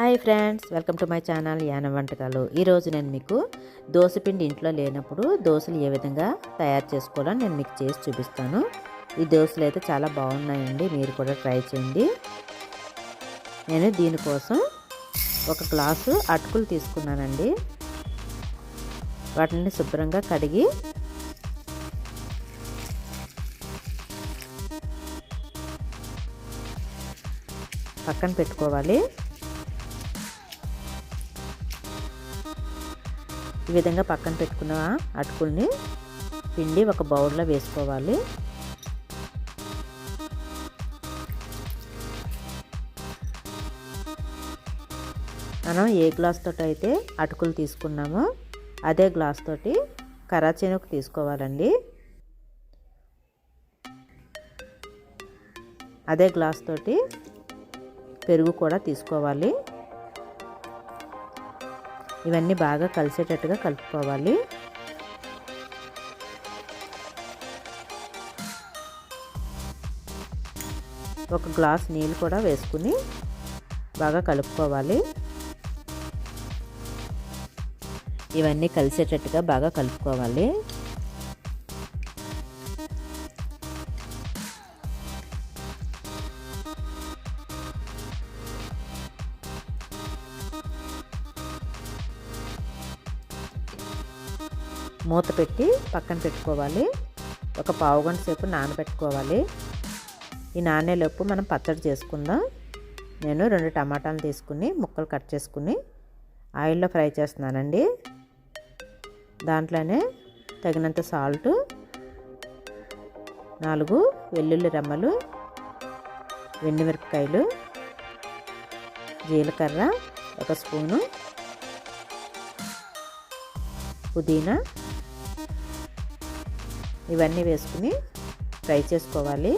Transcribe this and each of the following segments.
Hi friends welcome to my channel Yanam వంటకాలు. ఈరోజు నేను మీకు దోశపిండి ఇంట్లో లేనప్పుడు దోశలు ఏ విధంగా తయారు చేసుకోవాలో నేను మీకు చేసి చూపిస్తాను. ఈ దోశలు అయితే చాలా బాగున్నాయండి మీరు కూడా ట్రై చేయండి. నేను దీనికోసం ఒక గ్లాసు అటుకులు తీసుకున్నానండి. వాటిని శుభ్రంగా కడిగి పక్కన పెట్టుకోవాలి. ఈ విధంగా పక్కన పెట్టుకున్న అటుకుల్ని పిండి ఒక బౌల్లో వేసుకోవాలి. మనం ఏ గ్లాస్ తోటి అయితే అటుకులు తీసుకున్నామో అదే గ్లాస్ తోటి కరాచీనకు తీసుకోవాలండి. అదే గ్లాస్ తోటి పెరుగు కూడా తీసుకోవాలి. ఇవన్నీ బాగా కలిసేటట్టుగా కలుపుకోవాలి. ఒక గ్లాస్ నీళ్ళు కూడా వేసుకుని బాగా కలుపుకోవాలి. ఇవన్నీ కలిసేటట్టుగా బాగా కలుపుకోవాలి. మూత పెట్టి పక్కన పెట్టుకోవాలి. ఒక పావు గంట సేపు నానబెట్టుకోవాలి. ఈ నానేలోపు మనం పచ్చడి చేసుకుందాం. నేను రెండు టమాటాలు తీసుకుని ముక్కలు కట్ చేసుకుని ఆయిల్లో ఫ్రై చేస్తున్నానండి. దాంట్లోనే తగినంత సాల్ట్ నాలుగు వెల్లుల్లి రెమ్మలు మిరపకాయలు జీలకర్ర ఒక స్పూను పుదీనా ఇవన్నీ వేసుకుని ఫ్రై చేసుకోవాలి.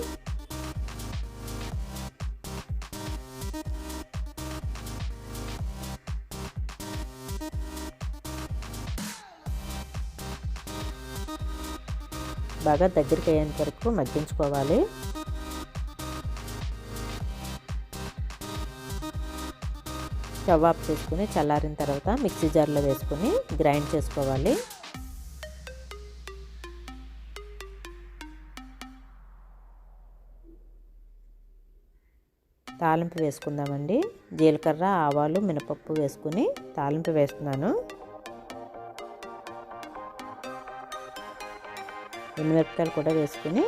బాగా దగ్గరికి అయ్యేంత వరకు మగ్గించుకోవాలి. స్టవ్ ఆఫ్ చేసుకుని చల్లారిన తర్వాత మిక్సీ జార్లో వేసుకుని గ్రైండ్ చేసుకోవాలి. తాలింపు వేసుకుందామండి. జీలకర్ర ఆవాలు మినపప్పు వేసుకుని తాలింపు వేస్తున్నాను. మిరపకాయలు కూడా వేసుకుని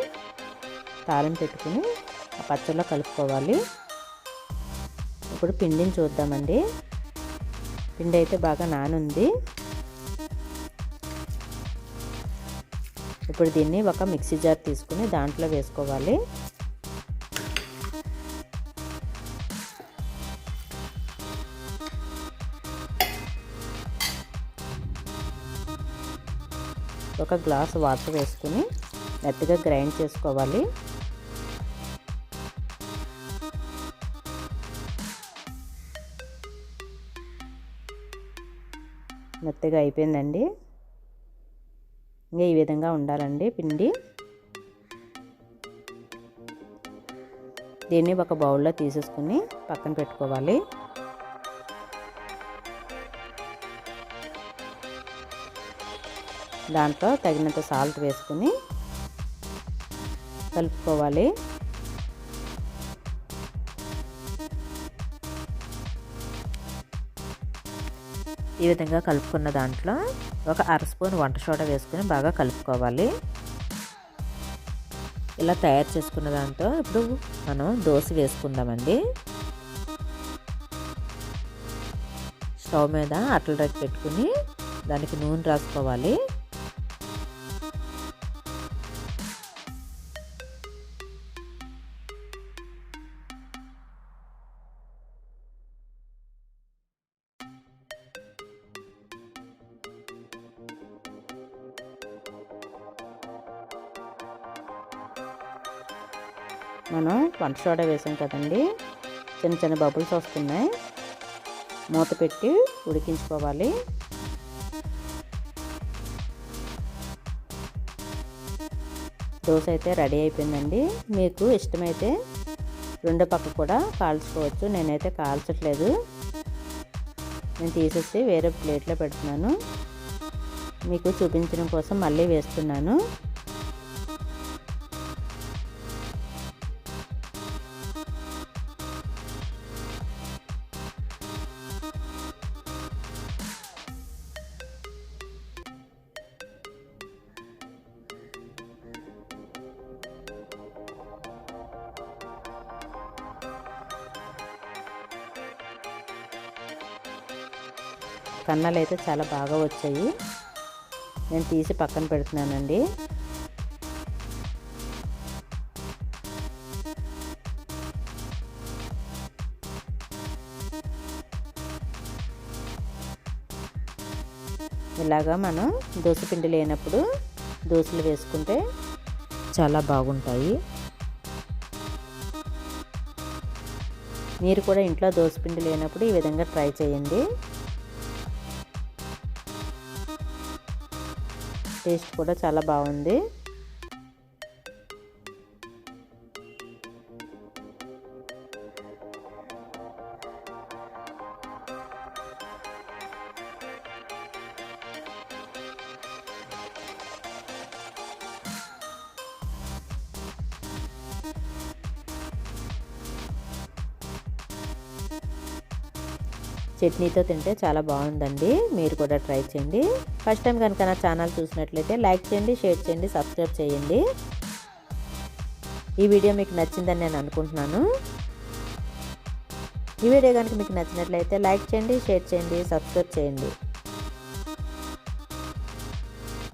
తాలింపు పెట్టుకుని ఆ పచ్చడిలో కలుపుకోవాలి. ఇప్పుడు పిండిని చూద్దామండి. పిండి అయితే బాగా నానుంది. ఇప్పుడు దీన్ని ఒక మిక్సీ జార్ తీసుకుని దాంట్లో వేసుకోవాలి. ఒక గ్లాస్ వాటర్ వేసుకుని మెత్తగా గ్రైండ్ చేసుకోవాలి. మెత్తగా అయిపోయిందండి. ఇంకా ఈ విధంగా ఉండాలండి పిండి. దీన్ని ఒక బౌల్లో తీసేసుకుని పక్కన పెట్టుకోవాలి. దాంట్లో తగినంత సాల్ట్ వేసుకుని కలుపుకోవాలి. ఈ విధంగా కలుపుకున్న దాంట్లో ఒక అర స్పూన్ వంట సోడా వేసుకుని బాగా కలుపుకోవాలి. ఇలా తయారు చేసుకున్న దాంతో ఇప్పుడు మనం దోశ వేసుకుందామండి. స్టవ్ మీద అట్ల రేట్ పెట్టుకుని దానికి నూనె రాసుకోవాలి. మనం వంట సోడా వేసాం కదండి. చిన్న చిన్న బబుల్స్ వస్తున్నాయి. మూత పెట్టి ఉడికించుకోవాలి. దోశ అయితే రెడీ అయిపోయిందండి. మీకు ఇష్టమైతే రెండో పక్క కూడా కాల్చుకోవచ్చు. నేనైతే కాల్చట్లేదు. నేను తీసేసి వేరే ప్లేట్లో పెడుతున్నాను. మీకు చూపించడం కోసం మళ్ళీ వేస్తున్నాను. కన్నలు అయితే చాలా బాగా వచ్చాయి. నేను తీసి పక్కన పెడుతున్నానండి. ఇలాగా మనం దోశపిండి లేనప్పుడు దోశలు వేసుకుంటే చాలా బాగుంటాయి. మీరు కూడా ఇంట్లో దోశపిండి లేనప్పుడు ఈ విధంగా ట్రై చేయండి. టేస్ట్ కూడా చాలా బాగుంది. చట్నీతో తింటే చాలా బాగుందండి. మీరు కూడా ట్రై చేయండి. ఫస్ట్ టైం కనుక నా ఛానల్ చూసినట్లయితే లైక్ చేయండి షేర్ చేయండి సబ్స్క్రైబ్ చేయండి. ఈ వీడియో మీకు నచ్చిందని నేను అనుకుంటున్నాను. ఈ వీడియో కనుక మీకు నచ్చినట్లయితే లైక్ చేయండి షేర్ చేయండి సబ్స్క్రైబ్ చేయండి.